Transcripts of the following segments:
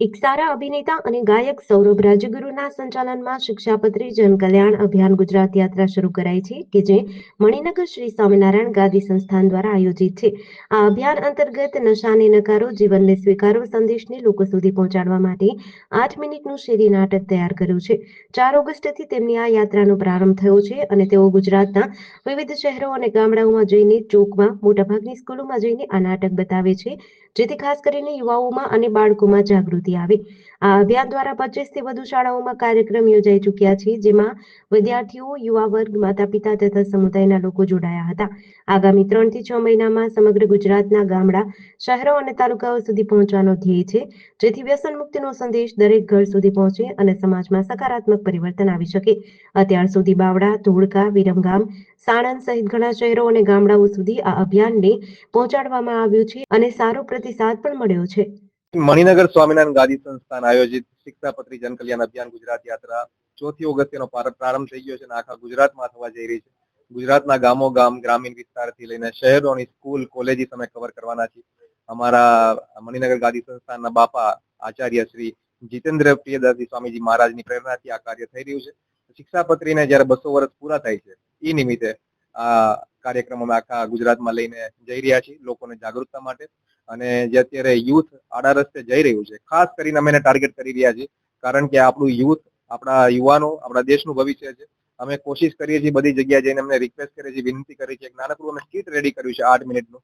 એક સારા અભિનેતા અને ગાયક સૌરભ રાજગુરુના સંચાલનમાં શિક્ષાપત્રી જનકલ્યાણ અભિયાન ગુજરાત યાત્રા શરૂ કરાઈ છે, કે જે મણિનગર શ્રી સ્વામિનારાયણ ગાદી સંસ્થાન દ્વારા આયોજિત છે. આ અભિયાન અંતર્ગત નશાને નકારો, જીવનને સ્વીકારો સંદેશને લોકો સુધી પહોંચાડવા માટે આઠ મિનિટનું શેરી નાટક તૈયાર કર્યું છે. ચાર ઓગસ્ટથી તેમની આ યાત્રાનો પ્રારંભ થયો છે અને તેઓ ગુજરાતના વિવિધ શહેરો અને ગામડાઓમાં જઈને ચોકમાં, મોટાભાગની સ્કૂલોમાં જઈને આ નાટક બતાવે છે, જેથી ખાસ કરીને યુવાઓમાં અને બાળકોમાં જાગૃતિ આવે. આ અભિયાન દ્વારા પચીસથી વધુ શાળાઓમાં કાર્યક્રમ યોજાઈ ચૂક્યા છે, જેમાં વિદ્યાર્થીઓ યુવા વર્ગ માતા પિતા તથા સમુદાયના લોકો જોડાયા હતા. આગામી ત્રણથી છ મહિનામાં સમગ્ર ગુજરાતના ગામડા, શહેરો અને તાલુકાઓ સુધી પહોંચવાનો ધ્યેય છે, જેથી વ્યસન મુક્તિનો સંદેશ દરેક ઘર સુધી પહોંચે અને સમાજમાં સકારાત્મક પરિવર્તન આવી શકે. અત્યાર સુધી બાવડા ધોળકા, વિરમગામ, સાણંદ સહિત ઘણા શહેરો અને ગામડાઓ સુધી આ અભિયાનને પહોંચાડવામાં આવ્યું છે અને સારો પ્રતિસાદ પણ મળ્યો છે. મણિનગર સ્વામિનારાયણ ગાદી સંસ્થાન આયોજિત શિક્ષાપત્રી જનકલ્યાણ અભિયાન ગુજરાત યાત્રા ચોથી ઓગસ્ટનો પ્રારંભ થઈ ગયો છે આખા ગુજરાતમાં થવા જઈ રહી છે. ગુજરાતના ગામો, ગામ, ગ્રામીણ વિસ્તારથી લઈને શહેરોની સ્કૂલ, કોલેજીસ અમે કવર કરવાના છીએ. અમારા મણિનગર ગાદી સંસ્થાનના બાપા આચાર્ય શ્રી જીતેન્દ્ર પ્રિયદાસજી સ્વામીજી મહારાજની પ્રેરણાથી આ કાર્ય થઈ રહ્યું છે. શિક્ષાપત્રીને જ્યારે બસો વર્ષ પૂરા થાય છે એ નિમિત્તે આ કાર્યક્રમ અમે આખા ગુજરાતમાં લઈને જઈ રહ્યા છીએ લોકોને જાગૃતતા માટે. અને જે અત્યારે યુથ આડા રસ્તે જઈ રહ્યું છે, ખાસ કરીને અમે એને ટાર્ગેટ કરી રહ્યા છીએ, કારણ કે આપણું યુથ આપણા યુવાનો, આપણા દેશનું ભવિષ્ય છે. અમે કોશિશ કરીએ છીએ બધી જગ્યાએ જઈને અમને રિક્વેસ્ટ કરીએ છીએ, વિનંતી કરીએ છીએ નાનકડું અમે સ્કીટ રેડી કર્યું છે આઠ મિનિટનું.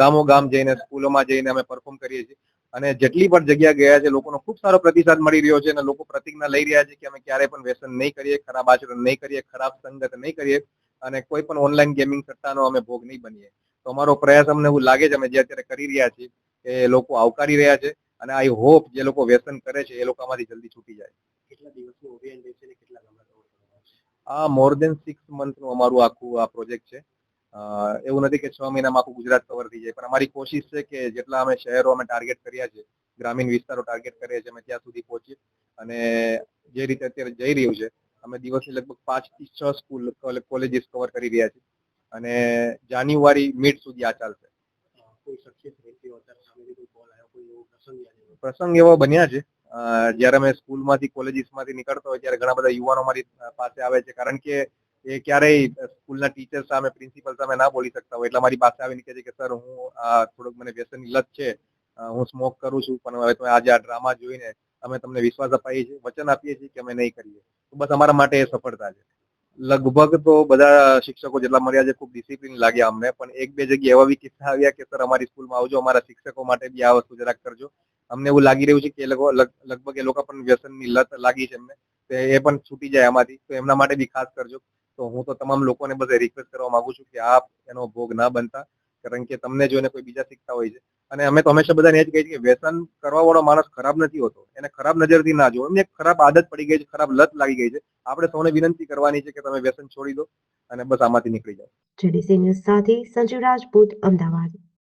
ગામો ગામ જઈને, સ્કૂલોમાં જઈને અમે પરફોર્મ કરીએ છીએ. અને જેટલી પણ જગ્યા ગયા છે, લોકોનો ખૂબ સારો પ્રતિસાદ મળી રહ્યો છે અને લોકો પ્રતિજ્ઞા લઈ રહ્યા છે કે અમે ક્યારેય પણ વ્યસન નહીં કરીએ, ખરાબ આચરણ નહીં કરીએ, ખરાબ સંગત નહીં કરીએ અને કોઈ પણ ઓનલાઈન ગેમિંગ સટ્ટાનો અમે ભોગ નહીં બનીએ. તો અમારો પ્રયાસ અમને એવું લાગે છે અમે જે અત્યારે કરી રહ્યા છીએ એ લોકો આવકારી રહ્યા છે અને આઈ હોપ જે લોકો વ્યસન કરે છે એ લોકો આમાંથી જલ્દી છૂટી જાય. કેટલા દિવસનું અભિયાન રહેશે ને કેટલા આ મોર દેન સિક્સ મંથનું અમારું આખું આ પ્રોજેક્ટ છે. એવું નથી કે છ મહિનામાં આખું ગુજરાત કવર થઈ જાય પણ અમારી કોશિશ છે કે જેટલા અમે શહેરો અમે ટાર્ગેટ કર્યા છે ગ્રામીણ વિસ્તારો ટાર્ગેટ કરીએ છીએ અમે ત્યાં સુધી પહોંચીએ. અને જે રીતે અત્યારે જઈ રહ્યું છે અમે દિવસની લગભગ પાંચથી છ સ્કૂલ કોલેજીસ કવર કરી રહ્યા છીએ. અને જાન્યુઆરી મિડ સુધી આ ચાલશે. પ્રસંગ એવા બન્યા છે. જ્યારે અમે સ્કૂલમાંથી કોલેજીસમાંથી નીકળતો હોય ત્યારે ઘણા બધા યુવાનો મારી પાસે આવે છે. કારણ કે એ ક્યારેય સ્કૂલના ટીચર સામે પ્રિન્સિપલ સામે ના બોલી શકતા હોય. એટલે મારી પાસે આવીને કહે છે કે સર હું થોડુંક મને વ્યસનની લત છે. હું સ્મોક કરું છું પણ હવે તમે આજે આ ડ્રામા જોઈને અમે તમને વિશ્વાસ અપાઈએ છીએ વચન આપીએ છીએ કે અમે નહીં કરીએ. તો બસ અમારા માટે એ સફળતા છે. લગભગ તો બધા શિક્ષકો જેટલા મળ્યા છે ખૂબ ડિસિપ્લિન લાગ્યા અમને, પણ એક બે જગ્યાએ એવા બી કિસ્સા આવ્યા કે, સર, અમારી સ્કૂલમાં આવજો, અમારા શિક્ષકો માટે બી આ વસ્તુ જરાક કરજો. અમને એવું લાગી રહ્યું છે કે એ લોકો લગભગ એ લોકો પણ વ્યસનની લત લાગી છે એમને, તો એ પણ છૂટી જાય આમાંથી, તો એમના માટે બી ખાસ કરજો. તો હું તો તમામ લોકોને બધે રિક્વેસ્ટ કરવા માંગુ છું કે આપ એનો ભોગ ના બનતા. કારણ કે તમને જોઈને કોઈ બીજા શીખતા હોય છે. અને અમે તો હંમેશા બધાને એ જ કહીએ કે વ્યસન કરવા વાળો માણસ ખરાબ નથી હોતો. એને ખરાબ નજરથી ના જોવો એમને એક ખરાબ આદત પડી ગઈ છે, ખરાબ લત લાગી ગઈ છે. આપણે સૌને વિનંતી કરવાની છે કે તમે વ્યસન છોડી દો અને બસ આમાંથી નીકળી જાઓ. જેડીસી ન્યૂઝ સાથે સંજીવ રાજપૂત, અમદાવાદ.